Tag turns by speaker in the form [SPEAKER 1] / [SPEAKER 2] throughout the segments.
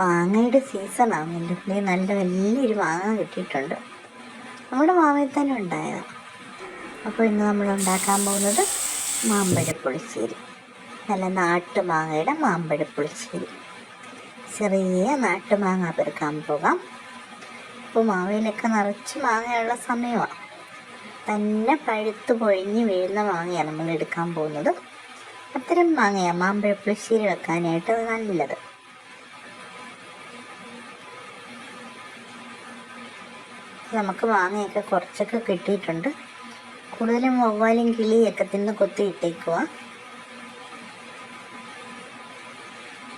[SPEAKER 1] മാങ്ങയുടെ സീസണാണല്ലോ ദേ നല്ല വലിയൊരു മാങ്ങ കിട്ടിയിട്ടുണ്ട്. നമ്മുടെ മാമയിൽ തന്നെ ഉണ്ടായതാണ്. അപ്പോൾ ഇന്ന് നമ്മൾ ഉണ്ടാക്കാൻ പോകുന്നത് മാമ്പഴപ്പുളിശ്ശേരി. നല്ല നാട്ടുമാങ്ങയുടെ മാമ്പഴപ്പുളിശ്ശേരി. ചെറിയ നാട്ടുമാങ്ങ പെറുക്കാൻ പോകാം. ഇപ്പോൾ മാവയിലൊക്കെ നിറച്ച് മാങ്ങയുള്ള സമയമാണ് തന്നെ പഴുത്ത് പൊഴിഞ്ഞ് വീഴുന്ന മാങ്ങയാണ് നമ്മൾ എടുക്കാൻ പോകുന്നത്. അത്തരം മാങ്ങയാണ് മാമ്പഴപ്പുളിശ്ശേരി വെക്കാനായിട്ട് നല്ലത്. നമുക്ക് മാങ്ങയൊക്കെ കുറച്ചൊക്കെ കിട്ടിയിട്ടുണ്ട്. കൂടുതലും വവ്വാലും കിളിയൊക്കെ തിന്ന് കൊത്തി ഇട്ടേക്കുക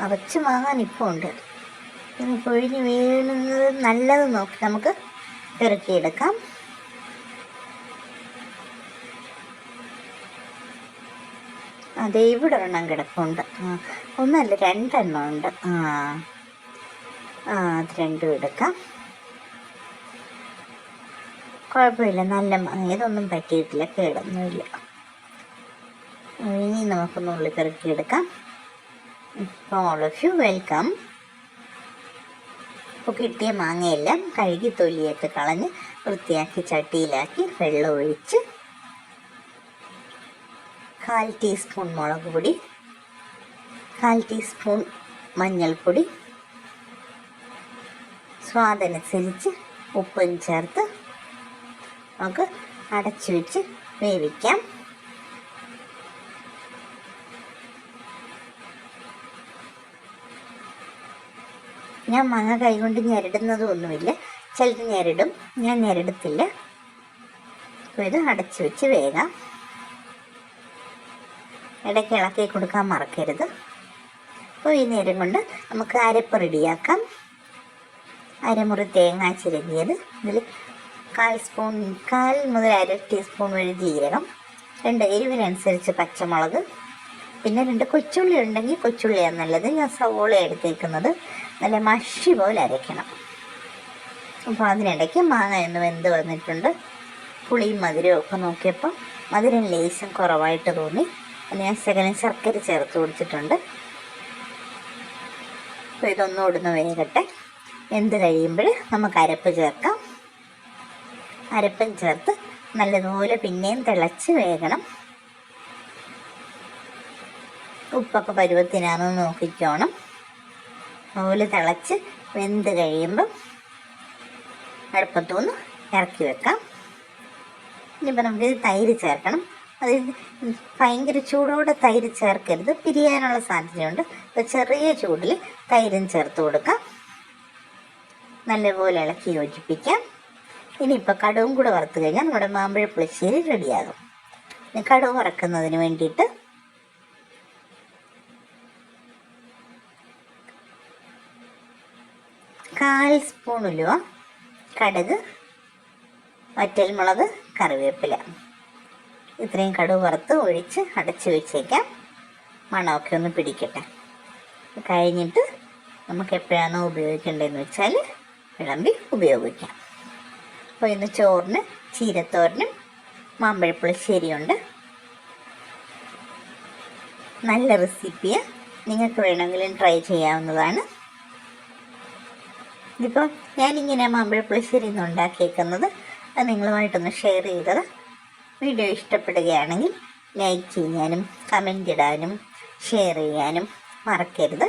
[SPEAKER 1] അവച്ച് വാങ്ങാൻ ഇപ്പോൾ ഉണ്ട് കൊഴിഞ്ഞ് വീഴുന്നത് നല്ലത് നോക്കി നമുക്ക് ഇറക്കിയെടുക്കാം അതെ ഇവിടെ ഒരെണ്ണം കിടപ്പുണ്ട്. ഒന്നല്ല രണ്ടെണ്ണം ഉണ്ട്. ആ ആ അത് രണ്ടും എടുക്കാം. കുഴപ്പമില്ല. നല്ല ഇതൊന്നും പറ്റിയിട്ടില്ല. കേടൊന്നുമില്ല. ഇനി നമുക്കൊന്ന് ഉള്ളി ഇപ്പോൾ ഓൾ ഓഫ് യു വെൽക്കം ഇപ്പോൾ കിട്ടിയ മാങ്ങയെല്ലാം കഴുകി തൊലിയൊക്കെ കളഞ്ഞ് വൃത്തിയാക്കി ചട്ടിയിലാക്കി വെള്ളം ഒഴിച്ച് കാൽ ടീസ്പൂൺ മുളക് പൊടി കാൽ ടീസ്പൂൺ മഞ്ഞൾപ്പൊടി സ്വാദനുസരിച്ച് ഉപ്പും ചേർത്ത് നമുക്ക് അടച്ചു വെച്ച് വേവിക്കാം. ഞാൻ മാങ്ങ കൈകൊണ്ട് ഞെരടുന്നതും ഒന്നുമില്ല ചിലത് ഞെരടും ഞാൻ ഞെരടത്തില്ല. അപ്പോൾ ഇത് അടച്ചു വെച്ച് വേഗം ഇടയ്ക്ക് ഇളക്കി കൊടുക്കാൻ മറക്കരുത്. അപ്പോൾ ഈ നേരം കൊണ്ട് നമുക്ക് അരപ്പ് റെഡിയാക്കാം അരമുറി തേങ്ങ ചിരങ്ങിയത് ഇതിൽ കാൽ സ്പൂൺ കാൽ മുതൽ അര ടീസ്പൂൺ വരെ ജീരകം രണ്ട് എരിവിനനുസരിച്ച് പച്ചമുളക് പിന്നെ രണ്ട് കൊച്ചുള്ളി ഉണ്ടെങ്കിൽ കൊച്ചുള്ളിയാണ് നല്ലത്. ഞാൻ സവോള എടുത്തേക്കുന്നത് നല്ല മഷി പോലെ അരയ്ക്കണം. അപ്പോൾ അതിനിടയ്ക്ക് മാങ്ങ എന്ന് വെന്ത് വന്നിട്ടുണ്ട്. പുളിയും മധുരവും ഒക്കെ നോക്കിയപ്പോൾ മധുരം ലേശം കുറവായിട്ട് തോന്നി. ഞാൻ ശകലം ശർക്കര ചേർത്ത് കൊടുത്തിട്ടുണ്ട്. അപ്പോൾ ഇതൊന്നും ഇടുന്ന വേഗട്ടെ എന്ത് കഴിയുമ്പോൾ നമുക്ക് അരപ്പ് ചേർക്കാം. അരപ്പൻ ചേർത്ത് നല്ലതുപോലെ പിന്നെയും തിളച്ച് വേകണം. ഉപ്പൊക്കെ പരുവത്തിനാണെന്ന് നോക്കിക്കോണം. അതുപോലെ തിളച്ച് വെന്ത് കഴിയുമ്പം അടുപ്പത്തുനിന്ന് ഇറക്കി വെക്കാം. ഇനിയിപ്പോൾ നമുക്ക് തൈര് ചേർക്കണം. അത് ഭയങ്കര ചൂടോടെ തൈര് ചേർക്കരുത്. പിരിയാനുള്ള സാധ്യതയുണ്ട്. അപ്പോൾ ചെറിയ ചൂടിൽ തൈരും ചേർത്ത് കൊടുക്കാം. നല്ലപോലെ ഇളക്കി യോജിപ്പിക്കാം. ഇനിയിപ്പോൾ കടുവും കൂടെ വറുത്ത് കഴിഞ്ഞാൽ നമ്മുടെ മാമ്പഴ പുളിശ്ശേരി റെഡിയാകും. ഇനി കടുവ് വറക്കുന്നതിന് വേണ്ടിയിട്ട് കാൽ സ്പൂൺ ഉലുവ കടുക് വറ്റൽമുളക് കറിവേപ്പില. ഇത്രയും കടുവ് വറുത്ത് ഒഴിച്ച് അടച്ച് വെച്ചേക്കാം. മണമൊക്കെ ഒന്ന് പിടിക്കട്ടെ. കഴിഞ്ഞിട്ട് നമുക്ക് എപ്പോഴാണോ ഉപയോഗിക്കേണ്ടതെന്ന് വെച്ചാൽ വിളമ്പി ഉപയോഗിക്കാം. അപ്പോൾ ഇന്ന് ചോറിന് ചീരത്തോരനും മാമ്പഴപ്പുളിശ്ശേരിയുണ്ട് നല്ല റെസിപ്പിയാണ് നിങ്ങൾക്ക് വേണമെങ്കിലും ട്രൈ ചെയ്യാവുന്നതാണ്. ഇതിപ്പോൾ ഞാനിങ്ങനെ മാമ്പഴപ്പുളിശ്ശേരി നിന്ന് ഉണ്ടാക്കിയേക്കുന്നത്. അത് നിങ്ങളുമായിട്ടൊന്ന് ഷെയർ ചെയ്തത്. വീഡിയോ ഇഷ്ടപ്പെടുകയാണെങ്കിൽ ലൈക്ക് ചെയ്യാനും കമന്റ് ഇടാനും ഷെയർ ചെയ്യാനും മറക്കരുത്.